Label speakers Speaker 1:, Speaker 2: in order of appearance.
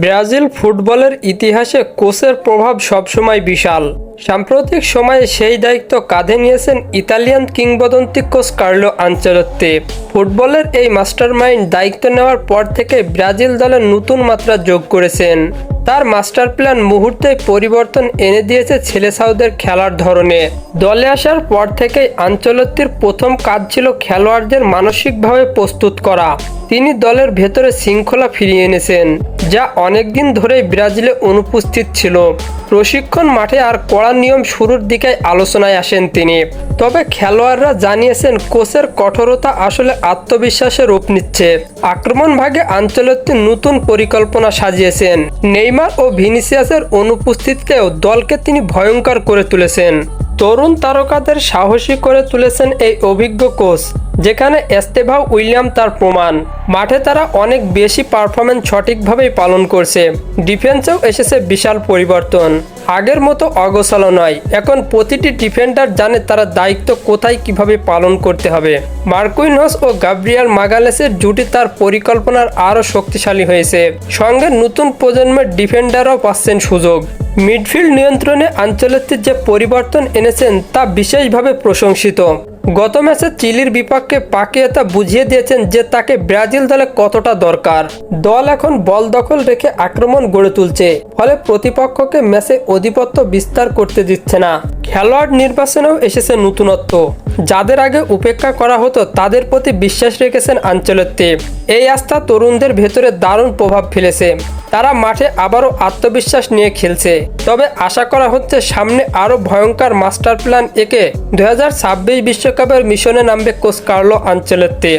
Speaker 1: Brazil ফুটবলের ইতিহাসে কোচের প্রভাব সবসময় বিশাল। সাম্প্রতিক সময়ে সেই দায়িত্ব কাঁধে নিয়েছেন ইতালিয়ান কিংবদন্তি কোচ কার্লো আঞ্চলত্তি ফুটবলের এই মাস্টারমাইন্ড দায়িত্ব নেওয়ার পর থেকে ব্রাজিল দলের নতুন মাত্রা যোগ করেছেন। তার মাস্টার প্ল্যান মুহূর্তেই পরিবর্তন এনে দিয়েছে ছেলে সাউদের খেলার ধরনে। দলে আসার পর থেকেই আঞ্চলত্তির প্রথম কাজ ছিল খেলোয়াড়দের মানসিকভাবে প্রস্তুত করা। তিনি দলের ভেতরে শৃঙ্খলা ফিরিয়ে এনেছেন, যা অনেকদিন ধরেই ব্রাজিলে অনুপস্থিত ছিল। প্রশিক্ষণ মাঠে আর কড়া নিয়ম শুরুর দিকে আলোচনায় আসেন তিনি। তবে খেলোয়াড়রা জানিয়েছেন, কোচের কঠোরতা আসলে আত্মবিশ্বাসে রূপ নিচ্ছে। আক্রমণ ভাগে আঞ্চলত্বের নতুন পরিকল্পনা সাজিয়েছেন। নেইমার ও ভিনিসিয়াসের অনুপস্থিতিতেও দলকে তিনি ভয়ঙ্কর করে তুলেছেন। তরুণ তারকাদের সাহসী করে তুলেছেন এই অভিজ্ঞ কোচ, যেখানে এস্তেভাও উইলিয়াম তার প্রমাণ। মাঠে তারা অনেক বেশি পারফরমেন্স সঠিকভাবেই পালন করছে। ডিফেন্সেও এসেছে বিশাল পরিবর্তন। আগের মতো অগোছালো নয়। এখন প্রতিটি ডিফেন্ডার জানে তারা দায়িত্ব কোথায় কীভাবে পালন করতে হবে। মার্কুইনহস ও গাব্রিয়াল মাগালেসের জুটি তার পরিকল্পনার আরও শক্তিশালী হয়েছে। সঙ্গে নতুন প্রজন্মের ডিফেন্ডারও পাচ্ছেন সুযোগ। মিডফিল্ড নিয়ন্ত্রণে আঞ্চলিকদের যে পরিবর্তন এনেছেন তা বিশেষভাবে প্রশংসিত। গত ম্যাচে চিলির বিপক্ষে পাকিয়েতা বুঝিয়ে দিয়েছেন যে তাকে ব্রাজিল দলে কতটা দরকার। দল এখন বল দখল রেখে আক্রমণ গড়ে তুলছে, ফলে প্রতিপক্ষকে ম্যাচে আধিপত্য বিস্তার করতে দিচ্ছে না। খেলোয়াড় নির্বাচনেও এসেছে নতুনত্ব। যাদের আগে উপেক্ষা করা হতো, তাদের প্রতি বিশ্বাস রেখেছেন আঞ্চলত্তি। এই আস্থা তরুণদের ভেতরে দারুণ প্রভাব ফেলেছে। তারা মাঠে আবারও আত্মবিশ্বাস নিয়ে খেলছে। তবে আশা করা হচ্ছে সামনে আরও ভয়ঙ্কর মাস্টার প্ল্যান একে দু বিশ্বকাপের মিশনে নামবে কোচ কার্লো আঞ্চলত্তে।